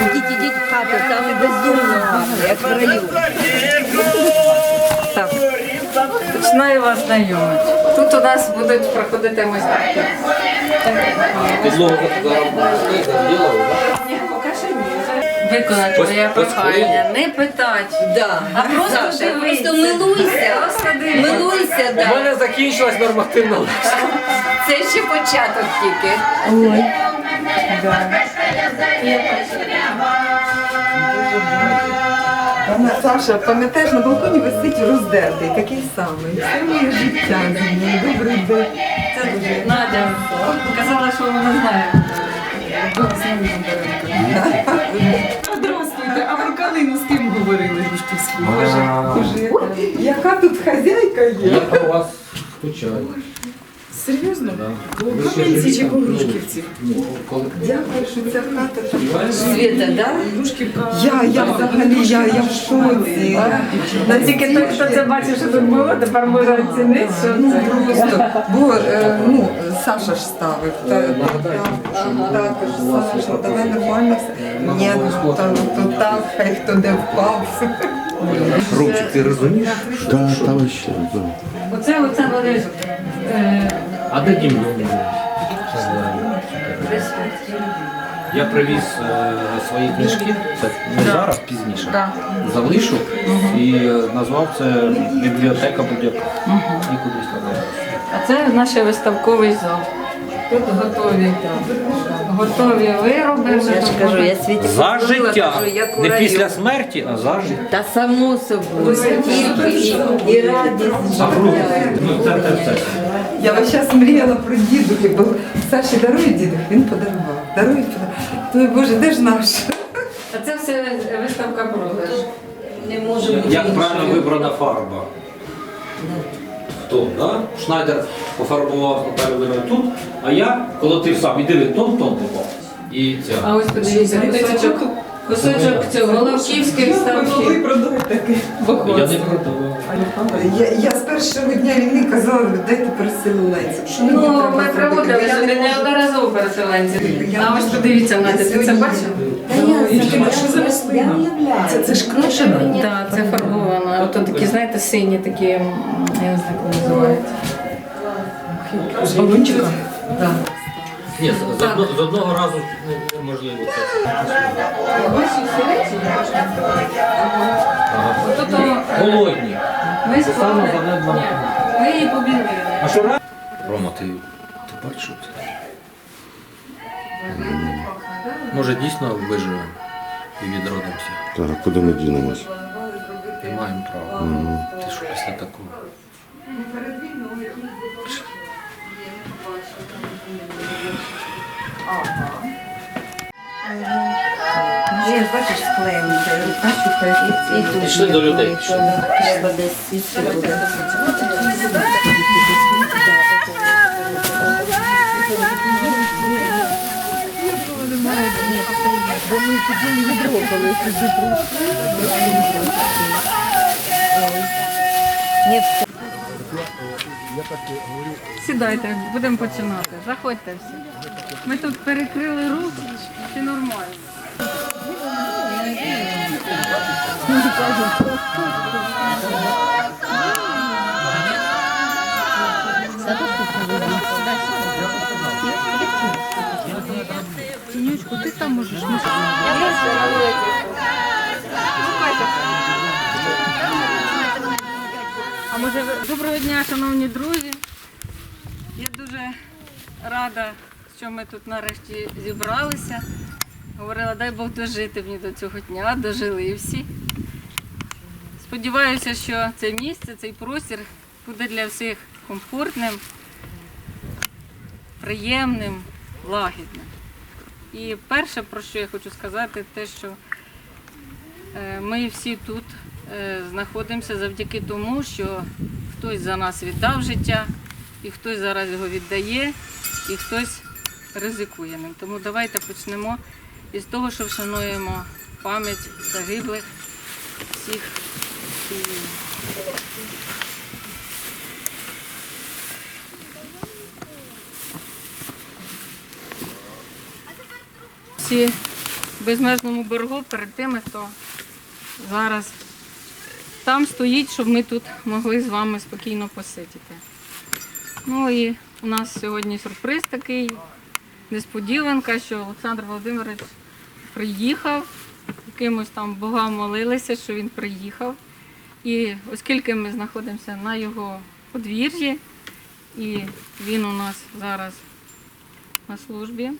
Ідіть, ідіть в хату, там і бездумно гарно, як в раю. Так, починаю вас знайомити. Тут у нас будуть проходити майстерки. Підлогу зараз Покажи мені. Виконати моє прохання, не питати. Да. А просто Саша, просто милуйся. Милуйся, У да. мене закінчилась нормативна лексика. Це ще початок тільки. Вона, Саша, пам'ятаєш, на балконі висить роздертий, такий самий. Це моє життя зі мною. Добрий день. Це дуже Надя казала, що вона знає. Здравствуйте, а про калину з ким говорили Гуштівську? Боже, Боже, яка тут хазяйка є? Я про вас скучаю. Серйозно? Кам'янці чи? Ну, коли Дякую, що ця хата така. Світа, да? Я, я взагалі, я, я в шоці. Ну, тільки той, хто це бачив, що тут було, тепер може оцінити, що Ну це. просто, бо е, ну, Саша ж ставив, та, та, також Саша, давай нормально все. Ні, ну, то, то так, хай хто де впав. Ромчик, ти розумієш? Да, та ще. Да. Оце, оце вони. А де дім Я привіз е, свої книжки, це не зараз, пізніше. Да. Залишу і е, назвав це бібліотека будь-яка. І кудись. А це наш виставковий зал. Тут готові, готові вироби. Я ж кажу, я світі За життя. Не після смерті, а за життя. Та само собою, тільки і, і радість. життя. Ну. Я весь час мріяла про дідухи, бо Саші дарує дідух, він подарував. Дарує, подарував. Ой, Боже, де ж наш? А це все виставка продаж. Не може бути Як правильно вибрана фарба? Хто, да? Шнайдер пофарбував Наталю тут, а я колотив сам і диви, тон тон попав. І це. А ось подивіться, кусочок, кусочок цього Головківських ставків. Я не продавав. Я, я першого дня війни казала, дайте переселенців. Що мені Ну, треба ми зробити? проводили Я не неодноразово переселенців. Я А ось подивіться, Надя, ти це бачила? Що? Це, це ж крашено? Так, це фарбовано. Ото такі, знаєте, сині такі, м, я не знаю, як вони називаються. З балончика? Так. Ні, з, з, одно- з одного разу ну, неможливо це. Ага. Ото Голодні. ми Це саме склали. Ні, Ми її побілили. А що раз? Рома, ти, ти бачиш що це? Може дійсно виживемо і відродимося. Зараз куди ми дінемось? І маємо право. Ти що після такого? Бачиш, склеєм. Бачу, хай І Пішли до людей. Треба десь буде. Сідайте, будемо починати. Заходьте всі. Ми тут перекрили рух, все нормально. Тінючку, ти там можеш може доброго дня, шановні друзі. Я дуже рада, що ми тут нарешті зібралися. Говорила, дай Бог дожити мені до цього дня, дожили всі. Сподіваюся, що це місце, цей простір буде для всіх комфортним, приємним, лагідним. І перше, про що я хочу сказати, те, що е, ми всі тут знаходимося завдяки тому, що хтось за нас віддав життя, і хтось зараз його віддає, і хтось ризикує ним. Тому давайте почнемо із того, що вшануємо пам'ять загиблих всіх. Всі безмежному боргу перед тими, хто зараз там стоїть, щоб ми тут могли з вами спокійно посидіти. Ну і у нас сьогодні сюрприз такий, несподіванка, що Олександр Володимирович приїхав, якимось там богам молилися, що він приїхав. І оскільки ми знаходимося на його подвір'ї, і він у нас зараз на службі,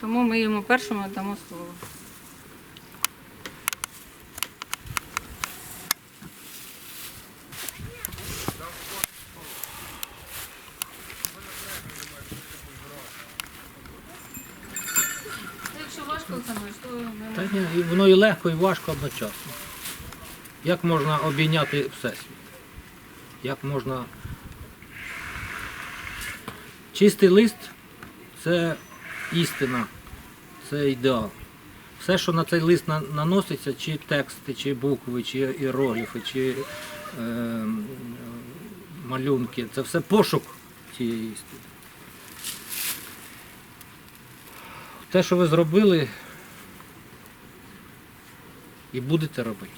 тому ми йому першому дамо слово. Якщо важко, Олександр, то ми Та ні, і воно і легко, і важко одночасно. Як можна обійняти Всесвіт? Як можна. Чистий лист це істина, це ідеал. Все, що на цей лист наноситься, чи тексти, чи букви, чи іерогліфи, чи е, малюнки, це все пошук цієї істини. Те, що ви зробили, і будете робити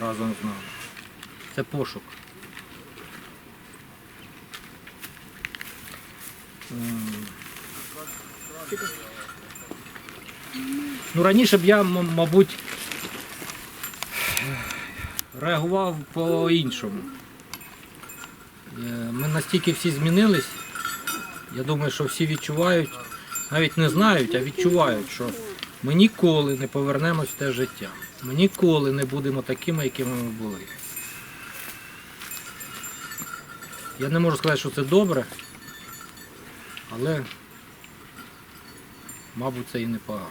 разом з нами. Це пошук. Ну, раніше б я, мабуть, реагував по-іншому. Е, Ми настільки всі змінились, я думаю, що всі відчувають, навіть не знають, а відчувають, що ми ніколи не повернемось в те життя. Ми ніколи не будемо такими, якими ми були. Я не можу сказати, що це добре, але, мабуть, це і непогано.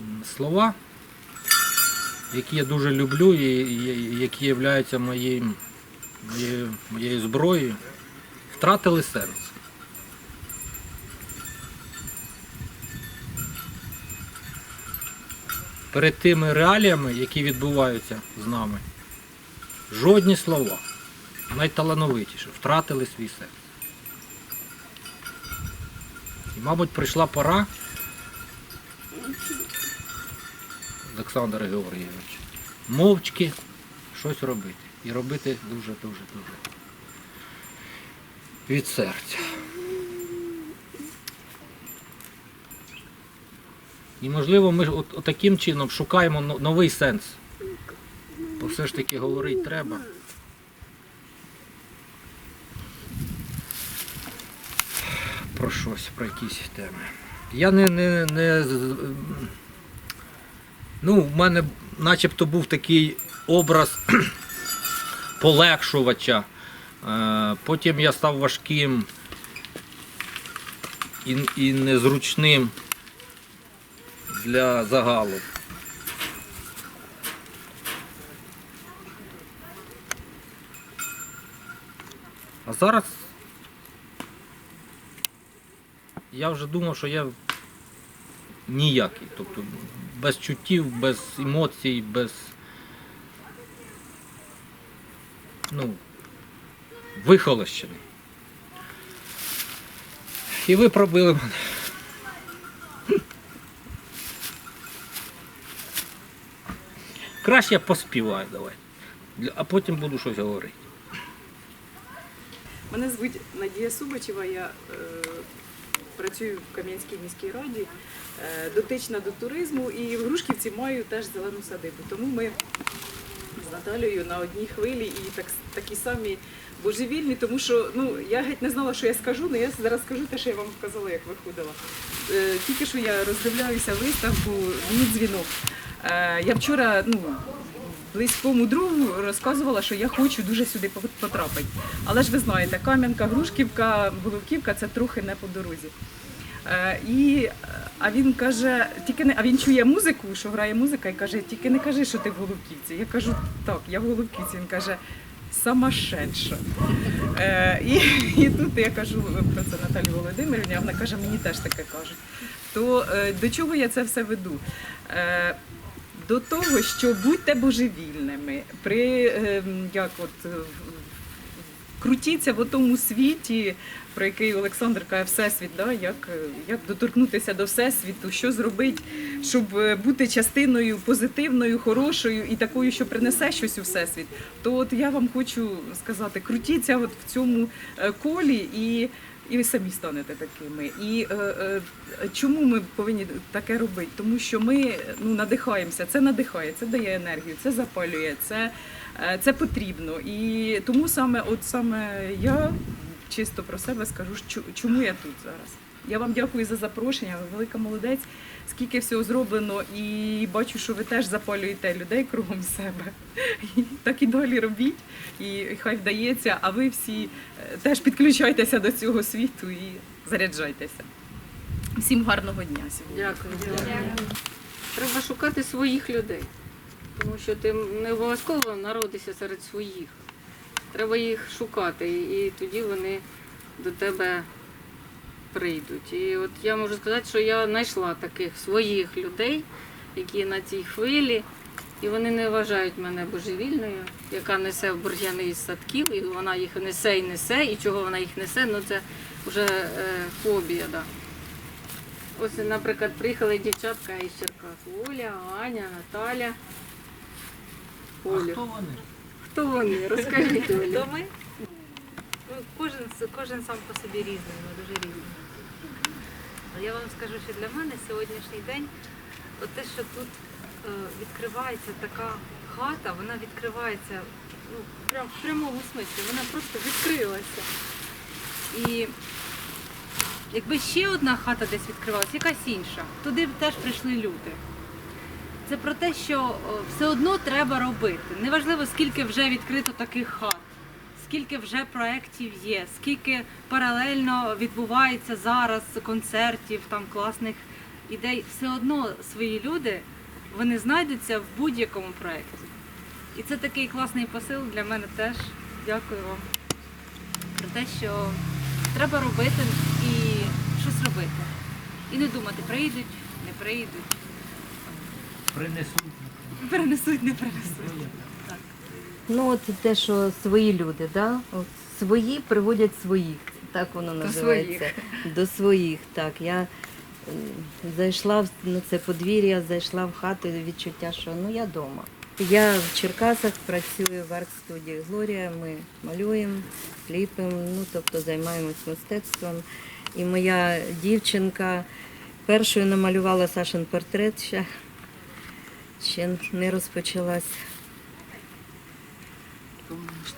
М, Слова, які я дуже люблю і які являються моєю, моєю зброєю, втратили серце. Перед тими реаліями, які відбуваються з нами, жодні слова, найталановитіші, втратили свій серце. І, мабуть, прийшла пора, Олександр Георгійович, мовчки щось робити. І робити дуже-дуже дуже від серця. І можливо ми от, от таким чином шукаємо новий сенс. Бо все ж таки говорити треба. Про щось, про якісь теми. Я не, не, не ну, в мене начебто був такий образ полегшувача. Е, Потім я став важким і, і незручним для загалу. А зараз я вже думав, що я ніякий. Тобто без чуттів, без емоцій, без. Ну, вихолощений. І ви пробили мене. Краще я поспіваю давай. А потім буду щось говорити. Мене звуть Надія Субачева, я е, працюю в Кам'янській міській раді, е, дотична до туризму і в Грушківці маю теж зелену садибу. Тому ми з Наталією на одній хвилі і так, такі самі божевільні, тому що ну, я геть не знала, що я скажу, але я зараз скажу те, що я вам казала, як виходила. Е, Тільки що я роздивляюся виставку «Мій дзвінок. Е, Я вчора ну, близькому другу розказувала, що я хочу дуже сюди потрапити. Але ж ви знаєте, Кам'янка, Грушківка, Головківка це трохи не по дорозі. Е, І, а він каже, тільки не, а він чує музику, що грає музика, і каже, тільки не кажи, що ти в Головківці. Я кажу, так, я в Головківці. Він каже, самошедша. Е, і, і тут я кажу про це Наталі Володимирівні, вона каже, мені теж таке кажуть. То е, до чого я це все веду? До того, що будьте божевільними, при е, як от е, крутіться в тому світі, про який Олександр каже, всесвіт, да? як, е, як доторкнутися до всесвіту, що зробити, щоб е, бути частиною позитивною, хорошою і такою, що принесе щось у всесвіт. То от я вам хочу сказати, крутіться от в цьому колі і. І ви самі станете такими. І е, е, чому ми повинні таке робити? Тому що ми ну, надихаємося, це надихає, це дає енергію, це запалює, це, е, це потрібно. І тому саме, от саме я чисто про себе скажу, чому я тут зараз. Я вам дякую за запрошення, ви велика молодець. Скільки всього зроблено, і бачу, що ви теж запалюєте людей кругом себе. І так і далі робіть, і хай вдається. А ви всі е, теж підключайтеся до цього світу і заряджайтеся. Всім гарного дня сьогодні. Дякую. Треба шукати своїх людей, тому що ти не обов'язково народишся серед своїх. Треба їх шукати, і тоді вони до тебе прийдуть. І от я можу сказати, що я знайшла таких своїх людей, які на цій хвилі, і вони не вважають мене божевільною, яка несе в бур'яни із садків, і вона їх несе і несе, і чого вона їх несе, ну це вже е, фобія. Да. Ось, наприклад, приїхали дівчатка із Черкас. Оля, Аня, Наталя. А хто вони? Хто вони? Розкажіть Оля. То ми ну, кожен, кожен сам по собі різний, ми дуже різні. Я вам скажу, що для мене сьогоднішній день, те, що тут е, відкривається така хата, вона відкривається ну, прям, в прямому смислі, вона просто відкрилася. І якби ще одна хата десь відкривалася, якась інша, туди теж прийшли люди. Це про те, що все одно треба робити. Неважливо, скільки вже відкрито таких хат, скільки вже проєктів є, скільки паралельно відбувається зараз концертів, там класних ідей. Все одно свої люди вони знайдуться в будь-якому проєкті. І це такий класний посил для мене теж. Дякую вам. Про те, що треба робити і щось робити. І не думати, прийдуть, не прийдуть. Принесуть. Перенесуть, не перенесуть. Ну, от те, що свої люди, да? от свої приводять своїх. Так воно До називається. До своїх. Так. Я зайшла на це подвір'я, зайшла в хату і відчуття, що ну я вдома. Я в Черкасах працюю в арт-студії Глорія. Ми малюємо, ліпимо, ну тобто займаємось мистецтвом. І моя дівчинка першою намалювала Сашин портрет ще, ще не розпочалась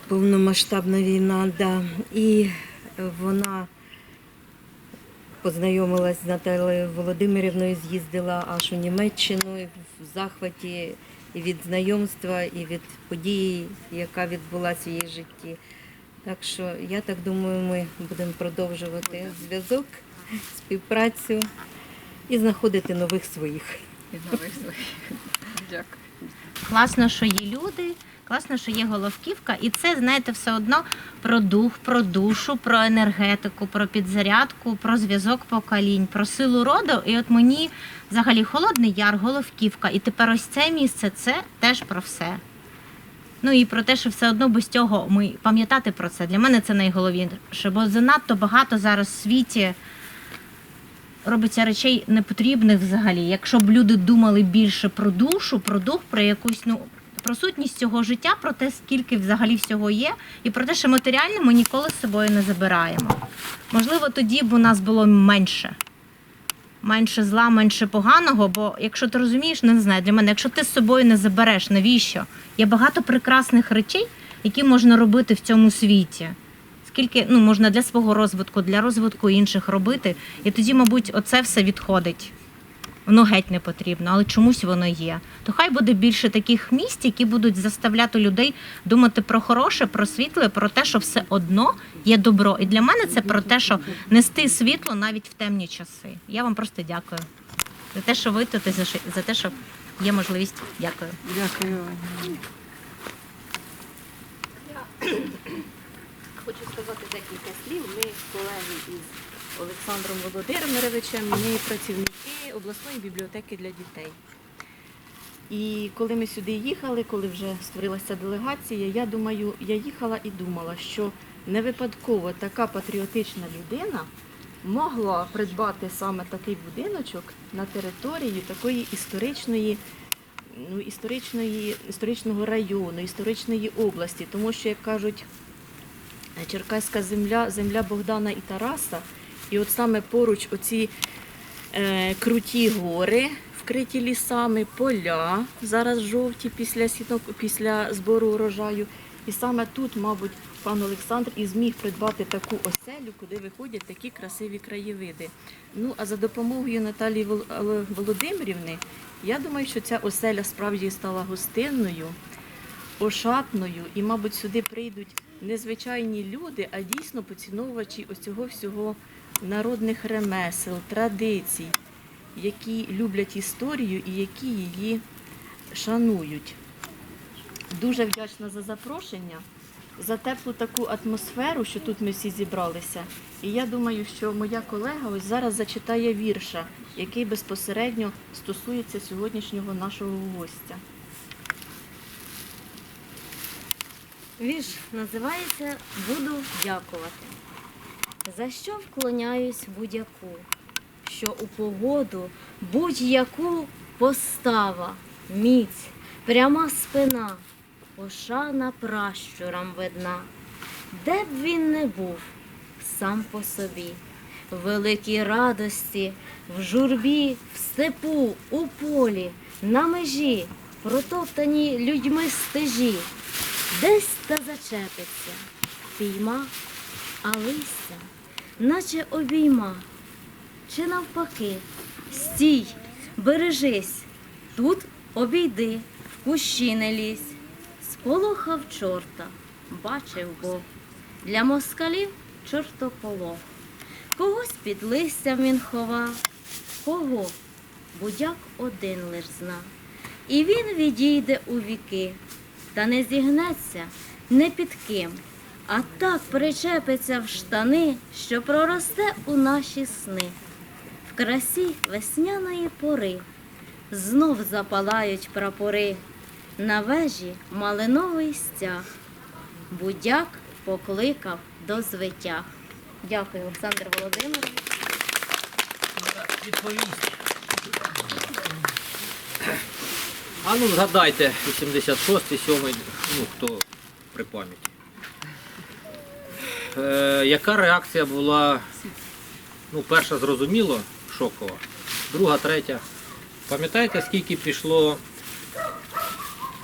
повномасштабна війна, да. І вона познайомилась з Наталією Володимирівною, з'їздила аж у Німеччину в захваті і від знайомства, і від події, яка відбулася в її житті. Так що я так думаю, ми будемо продовжувати зв'язок, співпрацю і знаходити нових своїх. Дякую. Класно, що є люди, класно, що є головківка, і це, знаєте, все одно про дух, про душу, про енергетику, про підзарядку, про зв'язок поколінь, про силу роду. І от мені взагалі холодний яр, головківка. І тепер ось це місце це теж про все. Ну і про те, що все одно без цього ми пам'ятати про це. Для мене це найголовніше, бо занадто багато зараз в світі робиться речей непотрібних взагалі. Якщо б люди думали більше про душу, про дух, про якусь ну про сутність цього життя, про те, скільки взагалі всього є, і про те, що матеріальне ми ніколи з собою не забираємо. Можливо, тоді б у нас було менше. менше зла, менше поганого. Бо якщо ти розумієш, не знаю, для мене, якщо ти з собою не забереш, навіщо? Є багато прекрасних речей, які можна робити в цьому світі. Скільки ну, можна для свого розвитку, для розвитку інших робити, і тоді, мабуть, оце все відходить. Воно геть не потрібно, але чомусь воно є. То хай буде більше таких місць, які будуть заставляти людей думати про хороше, про світле, про те, що все одно є добро. І для мене це про те, що нести світло навіть в темні часи. Я вам просто дякую за те, що ви тут і за за те, що є можливість. Дякую. Дякую. Хочу сказати декілька слів. Ми колеги із Олександром Володимировичем, ми працівники обласної бібліотеки для дітей. І коли ми сюди їхали, коли вже створилася делегація, я думаю, я їхала і думала, що не випадково така патріотична людина могла придбати саме такий будиночок на території такої історичної, ну, історичної, історичного району, історичної області. Тому що, як кажуть, Черкаська земля, земля Богдана і Тараса. І от саме поруч оці е, круті гори, вкриті лісами, поля, зараз жовті після, сінок, після збору урожаю. І саме тут, мабуть, пан Олександр і зміг придбати таку оселю, куди виходять такі красиві краєвиди. Ну, а за допомогою Наталії е, Володимирівни, я думаю, що ця оселя справді стала гостинною ошатною, і, мабуть, сюди прийдуть незвичайні люди, а дійсно поціновувачі ось цього всього народних ремесел, традицій, які люблять історію і які її шанують. Дуже вдячна за запрошення, за теплу таку атмосферу, що тут ми всі зібралися. І я думаю, що моя колега ось зараз зачитає вірша, який безпосередньо стосується сьогоднішнього нашого гостя. Вірш називається Буду дякувати. За що вклоняюсь будь-яку, що у погоду будь-яку постава, міць, пряма спина, пошана пращурам видна. Де б він не був сам по собі, в великій радості, в журбі, в степу, у полі, на межі, протоптані людьми стежі. Десь та зачепиться, пійма, а листя, наче обійма, чи навпаки, стій, бережись, тут обійди, в кущі не лізь, сполохав чорта, бачив Бог, для москалів чортополох, когось під листям він ховав, кого будяк один лиш зна, і він відійде у віки та не зігнеться не під ким, а так причепиться в штани, що проросте у наші сни. В красі весняної пори знов запалають прапори, на вежі малиновий стяг. Будяк покликав до звитяг. Дякую, Олександр Володимирович. А ну згадайте 86-й, 7-й, ну хто при пам'яті. Е, яка реакція була? Ну, перша зрозуміло, шокова. Друга, третя. Пам'ятаєте, скільки пішло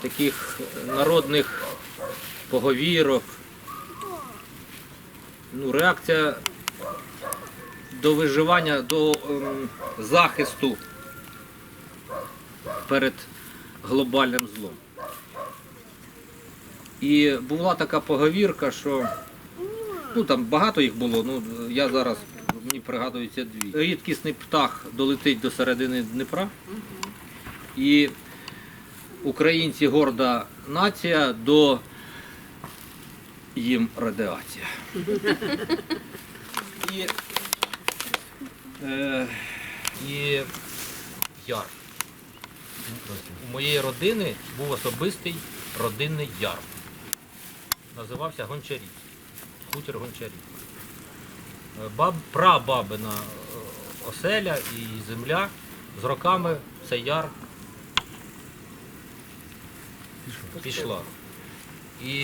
таких народних поговірок? Ну, реакція до виживання, до ем, захисту перед глобальним злом. І була така поговірка, що ну там багато їх було, ну я зараз мені пригадується дві. Рідкісний птах долетить до середини Дніпра. І українці горда нація до їм радіація. І, е, і яр. У моєї родини був особистий родинний яр. Називався Гончарів. Хутір Гончарів. Е, Баб, прабабина е, оселя і земля з роками цей яр пішла. І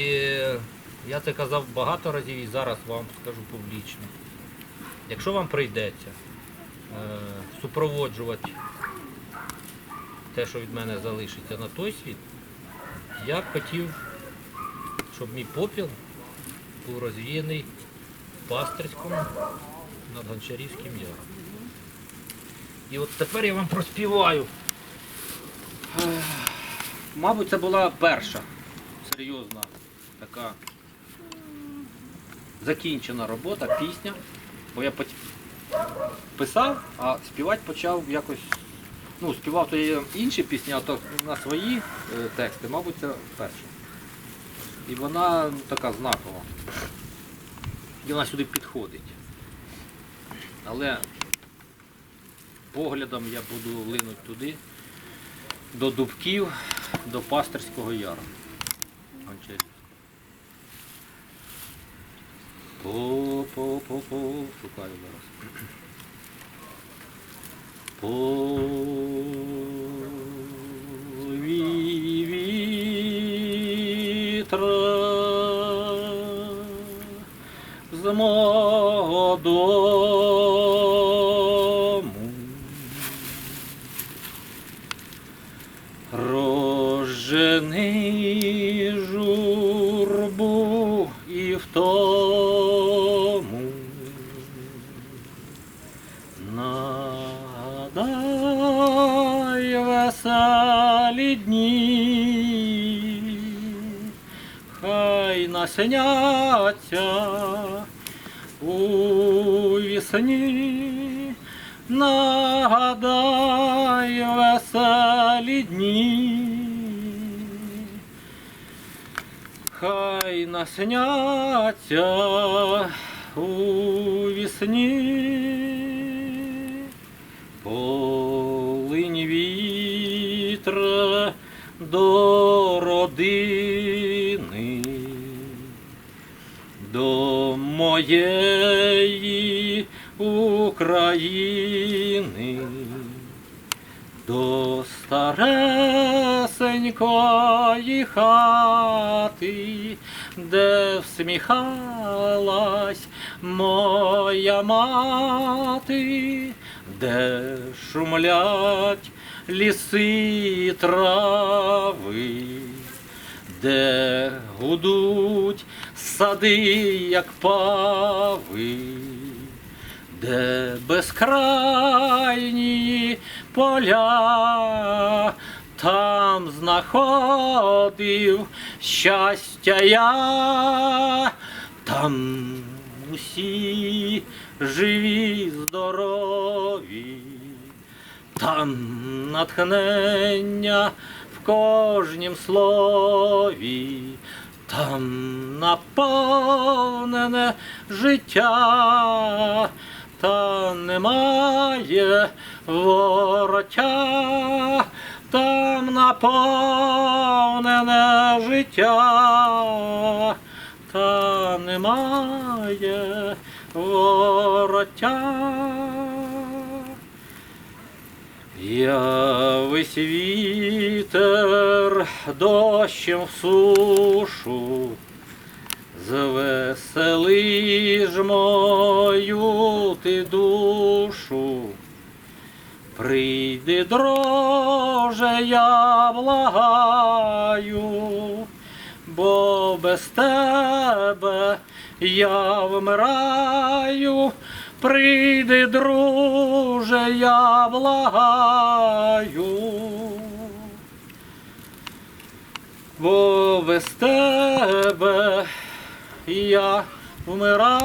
я це казав багато разів і зараз вам скажу публічно. Якщо вам прийдеться супроводжувати те, що від мене залишиться на той світ, я б хотів, щоб мій попіл був розвіяний в пастирському над Гончарівським яром. І от тепер я вам проспіваю. Мабуть, це була перша серйозна така закінчена робота, пісня. Бо я писав, а співати почав якось. Ну, співав то інші пісні, а то на свої е, тексти, мабуть, це перша. І вона така знакова. І вона сюди підходить. Але поглядом я буду линути туди, до дубків, до пастирського яру. По-по-по-по, шукаю зараз. Повій вітра з мого дому. Хай у вісні, нагадай веселі дні, хай насняться у вісні. Полинь вітра до родини, до моєї України, до старесенької хати, де всміхалась моя мати, де шумлять ліси трави, де гудуть сади, як пави, де безкрайні поля, там знаходив щастя я, там усі живі, здорові, там натхнення в кожнім слові, там наповнене життя, та немає вороття, там наповнене життя, та немає вороття. Я весь вітер дощем в сушу, звесели ж мою ти душу. Прийди, дроже, я благаю, бо без тебе я вмираю. Прийди, друже, я благаю, бо без тебе я вмираю.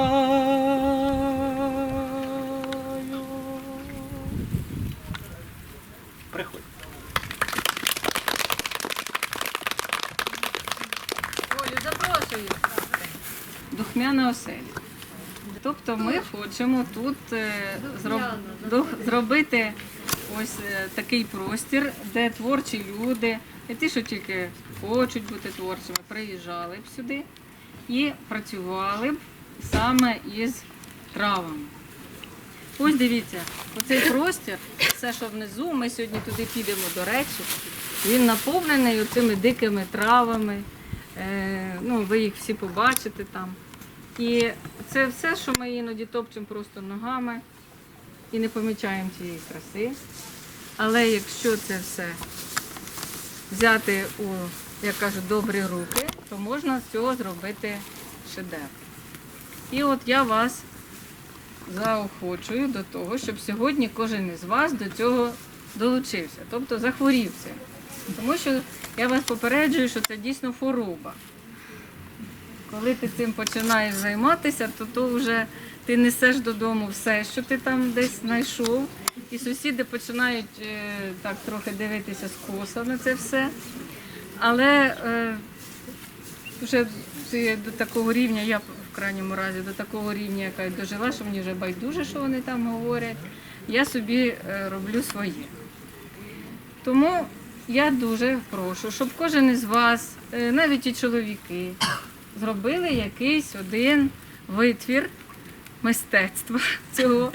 Приходь. Олю, запрошую. Духмяна оселя. Тобто ми хочемо тут е, зроб- зробити ось е, такий простір, де творчі люди, і ті, що тільки хочуть бути творчими, приїжджали б сюди і працювали б саме із травами. Ось дивіться, оцей простір, все, що внизу, ми сьогодні туди підемо, до речі, він наповнений цими дикими травами. Е, ну, ви їх всі побачите там. І це все, що ми іноді топчемо просто ногами. і не помічаємо цієї краси. Але якщо це все взяти у, як кажуть, добрі руки, то можна з цього зробити шедевр. І от я вас заохочую до того, щоб сьогодні кожен із вас до цього долучився, тобто захворів цим. Тому що я вас попереджую, що це дійсно хвороба. Коли ти цим починаєш займатися, то то вже ти несеш додому все, що ти там десь знайшов, і сусіди починають е, так трохи дивитися скоса на це все. Але е, вже ти до такого рівня, я в крайньому разі до такого рівня, яка й дожила, що мені вже байдуже, що вони там говорять, я собі е, роблю своє. Тому я дуже прошу, щоб кожен із вас, е, навіть і чоловіки, зробили якийсь один витвір мистецтва цього.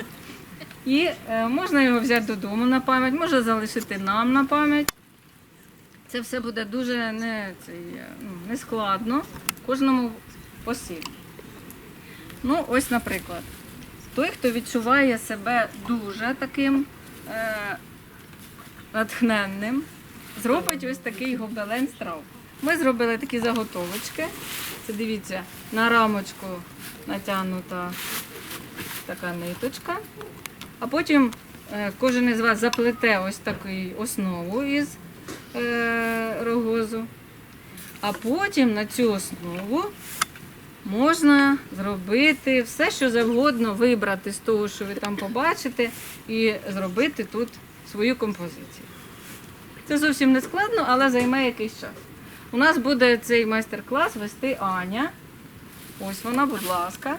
І е, можна його взяти додому на пам'ять, можна залишити нам на пам'ять. Це все буде дуже не, цей, е, ну, не складно, кожному по. Ну, ось, наприклад, той, хто відчуває себе дуже таким е, натхненним, зробить ось такий гобелен страв. Ми зробили такі заготовочки. Це дивіться, на рамочку натягнута така ниточка. А потім е, кожен із вас заплете ось таку основу із е, рогозу. А потім на цю основу можна зробити все, що завгодно, вибрати з того, що ви там побачите, і зробити тут свою композицію. Це зовсім не складно, але займе якийсь час. У нас буде цей майстер-клас вести Аня. Ось вона, будь ласка.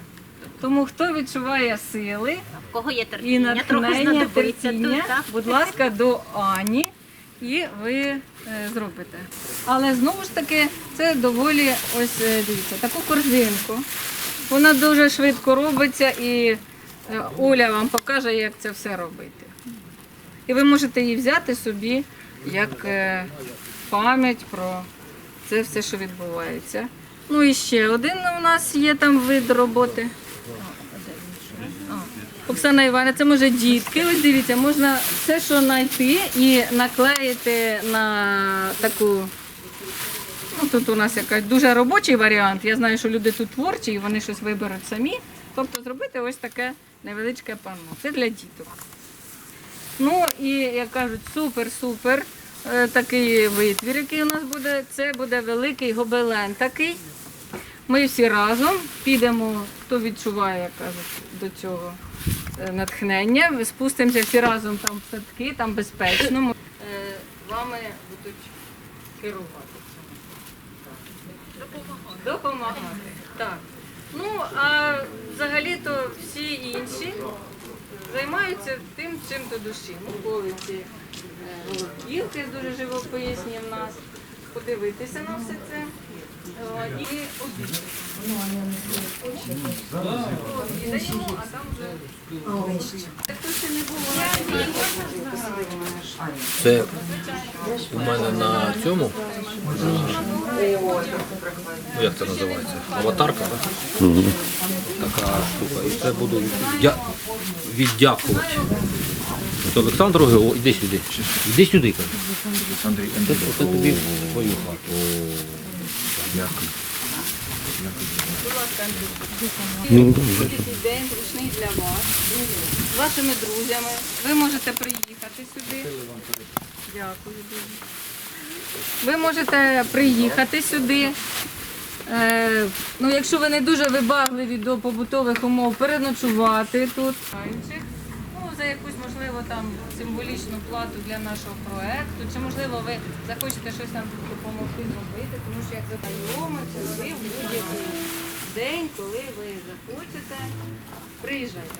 Тому хто відчуває сили В кого є і терпіння, трохи натхнення, знадобиться терпіння, тут, так? будь ласка, до Ані, і ви е, зробите. Але знову ж таки, це доволі ось е, дивіться, таку корзинку. Вона дуже швидко робиться, і е, Оля вам покаже, як це все робити. І ви можете її взяти собі як е, пам'ять про це все, що відбувається. Ну і ще один у нас є там вид роботи. Оксана Івановна, це може дітки. Ось дивіться, можна все, що знайти і наклеїти на таку. Ну, тут у нас якась дуже робочий варіант. Я знаю, що люди тут творчі і вони щось виберуть самі. Тобто зробити ось таке невеличке панно. Це для діток. Ну і як кажуть, супер-супер такий витвір, який у нас буде. Це буде великий гобелен такий. Ми всі разом підемо, хто відчуває, як кажуть, до цього е, натхнення. Спустимося всі разом там в садки, там безпечно. Е, Вами будуть керувати. Допомагати. Допомагати. Так. Ну, а взагалі-то всі інші займаються тим, чим до душі. Околиці е, Голубківки дуже живописні в нас. Подивитися на все це. І обід. Обідаємо, а там вже. Хто ще не було, Це у мене на цьому. Ну, як це називається? Аватарка, так? Така штука. І це буду дя... віддякувати. Це Олександру Гео, іди сюди. Іди сюди, кажу. Це, це тобі в твою хату. Дякую. Ну, Сьогоднішній день зручний для вас, з вашими друзями. Ви можете приїхати сюди. Дякую. Ви можете приїхати сюди. Е, ну, якщо ви не дуже вибагливі до побутових умов, переночувати тут. За якусь, можливо, там символічну плату для нашого проекту, чи можливо ви захочете щось нам допомогти зробити, тому що як зазнайомиться, ви в будь-який день, коли ви захочете, приїжджайте.